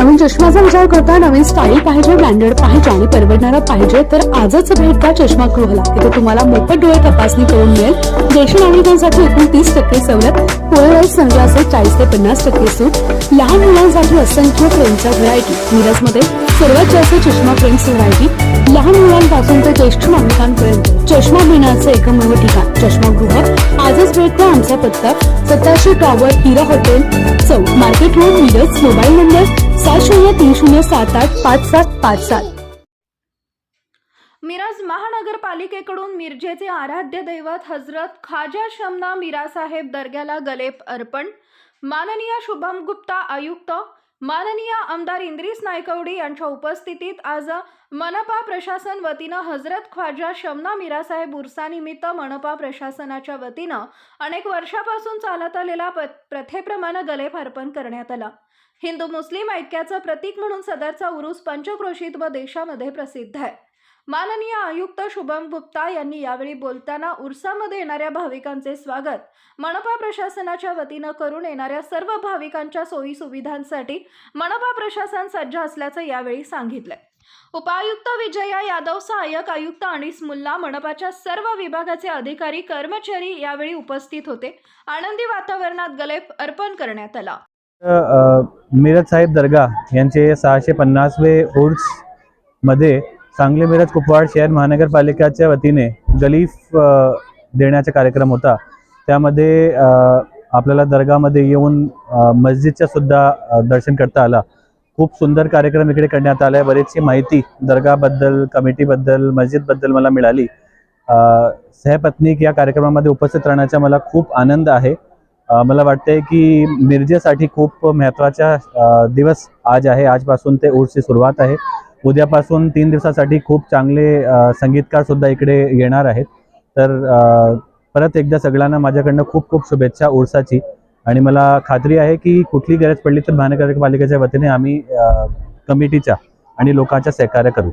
नवीन चष्म्याचा विचार करता नवीन स्टाईल पाहिजे ब्रँडेड पाहिजे आणि परवडणारा पाहिजे तर आजच भेट द्या चष्मा गृहला इथे तुम्हाला मोफत डोळे तपासणी करून मिळेल. ज्येष्ठ नागरिकांसाठी एकूण तीस टक्के सवलत पोलराईज संग्रहाचे म्हणजे चाळीस ते पन्नास टक्के सूट लहान मुलांसाठी असंख्य फ्रेमच्या व्हरायटी मिरजमध्ये सर्वात जास्त चष्मा फ्रेम्स व्हरायटी लहान मुलांपासून ते ज्येष्ठ नागरिकांपर्यंत चष्मा घेण्याचं एकमेव ठिकाण. चष्मागृह आजच भेट द्या आमचा पत्ता सत्ताशे टॉवर हिरा हॉटेल चौक market road Miraj mobile number सात शून्य तीन शून्य सात आठ पाच सात पाच सात. मिरज महानगरपालिकेकडून मिरजेचे आराध्य दैवत हजरत खाजा शमना मिरासाहेब दर्ग्याला गलेप अर्पण. माननीय शुभम गुप्ता आयुक्त माननीय आमदार इंद्रिस नायकवडी यांच्या उपस्थितीत आज मनपा प्रशासन वतीनं हजरत ख्वाजा शमना मिरासाहेब उर्सानिमित्त मनपा प्रशासनाच्या वतीनं अनेक वर्षापासून चालत आलेला प- प्रथेप्रमाणे गलेप अर्पण करण्यात आला. हिंदू मुस्लिम ऐक्याचं प्रतीक म्हणून सदरचा उरूस पंचक्रोशीत व देशामध्ये प्रसिद्ध आहे. माननीय आयुक्त शुभम गुप्ता यांनी यावेळी बोलताना उर्सामध्ये येणाऱ्या भाविकांचे स्वागत. मनपा प्रशासनाच्या वतीनं करून येणाऱ्या सर्व भाविकांच्या सोयी सुविधांसाठी मनपा प्रशासन सज्ज असल्याचं यावेळी सांगितलंय उपायुक्त विजया यादव सहाय्यक आयुक्त अनिस मुल्ला मनपाच्या सर्व विभागाचे अधिकारी कर्मचारी यावेळी उपस्थित होते. आनंदी वातावरणात गलेप अर्पण करण्यात आला. मिरज साहेब दर्गा यांचे सहाशे पन्नासवे मध्ये सांगली मिरज कुपवाड शहर महानगरपालिकेच्या वतीने गलीफ देण्याचा कार्यक्रम होता. त्यामध्ये आपल्याला दर्गामध्ये येऊन मस्जिदच्या सुद्धा दर्शन करता आला. खूप सुंदर कार्यक्रम इकडे करण्यात आला आहे बरीचशी माहिती दर्गाबद्दल कमिटीबद्दल मस्जिदबद्दल मला मिळाली. सहपत्नीक या कार्यक्रमामध्ये उपस्थित राहण्याचा मला खूप आनंद आहे. मला वाटतंय की मिरजेसाठी खूप महत्त्वाचा दिवस आज आहे. आजपासून ते ऊर्सची सुरुवात आहे. उद्यापासून तीन दिवसासाठी खूप चांगले संगीतकार सुद्धा इकडे येणार आहेत. तर परत एकदा सगळ्यांना माझ्याकडनं खूप खूप शुभेच्छा उर्साची आणि मला खात्री आहे की कुठली गरज पडली तर महानगरपालिकेच्या वतीने आम्ही कमिटीच्या आणि लोकांच्या सहकार्य करू.